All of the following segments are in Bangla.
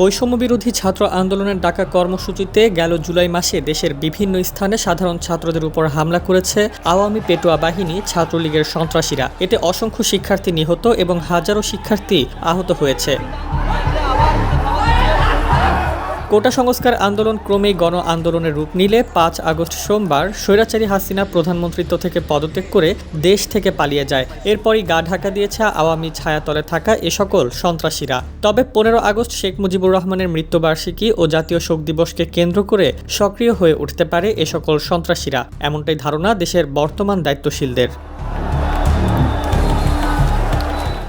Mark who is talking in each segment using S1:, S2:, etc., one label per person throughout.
S1: বৈষম্য বিরোধী ছাত্র আন্দোলনের ডাকা কর্মসূচিতে গেল জুলাই মাসে দেশের বিভিন্ন স্থানে সাধারণ ছাত্রদের উপর হামলা করেছে আওয়ামী পেটোয়া বাহিনী ছাত্রলীগের সন্ত্রাসীরা। এতে অসংখ্য শিক্ষার্থী নিহত এবং হাজারো শিক্ষার্থী আহত হয়েছে। কোটা সংস্কার আন্দোলন ক্রমেই গণ আন্দোলনের রূপ নিলে পাঁচ আগস্ট সোমবার স্বৈরাচারী হাসিনা প্রধানমন্ত্রিত্ব থেকে পদত্যাগ করে দেশ থেকে পালিয়ে যায়। এরপরই গা ঢাকা দিয়েছে আওয়ামী ছায়াতলে থাকা এ সকল সন্ত্রাসীরা। তবে পনেরো আগস্ট শেখ মুজিবুর রহমানের মৃত্যুবার্ষিকী ও জাতীয় শোক দিবসকে কেন্দ্র করে সক্রিয় হয়ে উঠতে পারে এ সকল সন্ত্রাসীরা। এমনটাই ধারণা দেশের বর্তমান দায়িত্বশীলদের।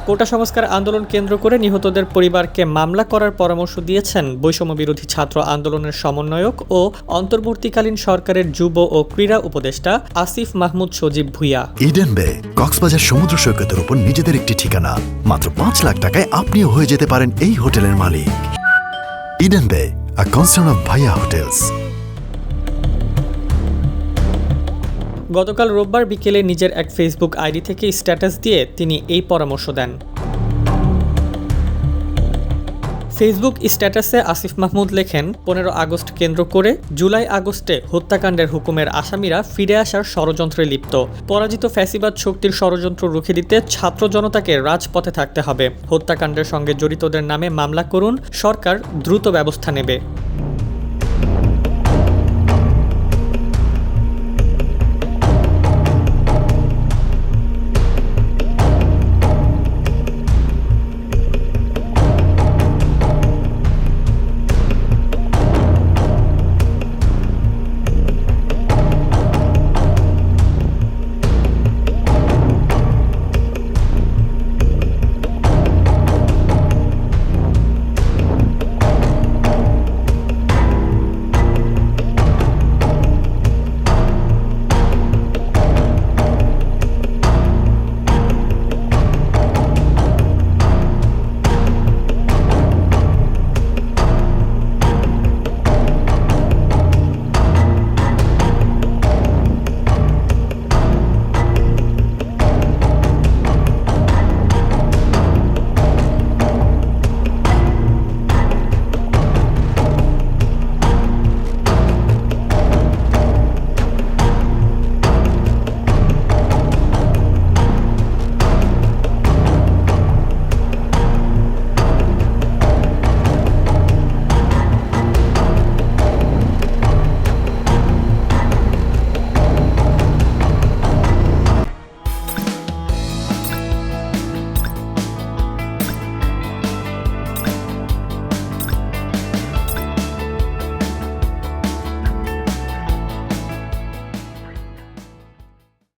S1: কোটা সংস্কার আন্দোলন কেন্দ্র করে নিহতদের পরিবারকে মামলা করার পরামর্শ দিয়েছেন বৈষম্য বিরোধী ছাত্র আন্দোলনের সমন্বয়ক ও অন্তর্বর্তীকালীন সরকারের যুব ও ক্রীড়া উপদেষ্টা আসিফ মাহমুদ সজীব ভুইয়া।
S2: ইডেন বে, কক্সবাজার সমুদ্র সৈকতের উপর নিজেদের একটি ঠিকানা। মাত্র পাঁচ লাখ টাকায় আপনিও হয়ে যেতে পারেন এই হোটেলের মালিক। Eden Bay a concern of Bhaiya hotels
S1: গতকাল রোববার বিকেলে নিজের এক ফেসবুক আইডি থেকে স্ট্যাটাস দিয়ে তিনি এই পরামর্শ দেন। ফেসবুক স্ট্যাটাসে আসিফ মাহমুদ লেখেন, পনেরো আগস্ট কেন্দ্র করে জুলাই আগস্টে হত্যাকাণ্ডের হুকুমের আসামিরা ফিরে আসার ষড়যন্ত্রে লিপ্ত। পরাজিত ফ্যাসিবাদ শক্তির ষড়যন্ত্র রুখে দিতে ছাত্র জনতাকে রাজপথে থাকতে হবে। হত্যাকাণ্ডের সঙ্গে জড়িতদের নামে মামলা করুন, সরকার দ্রুত ব্যবস্থা নেবে।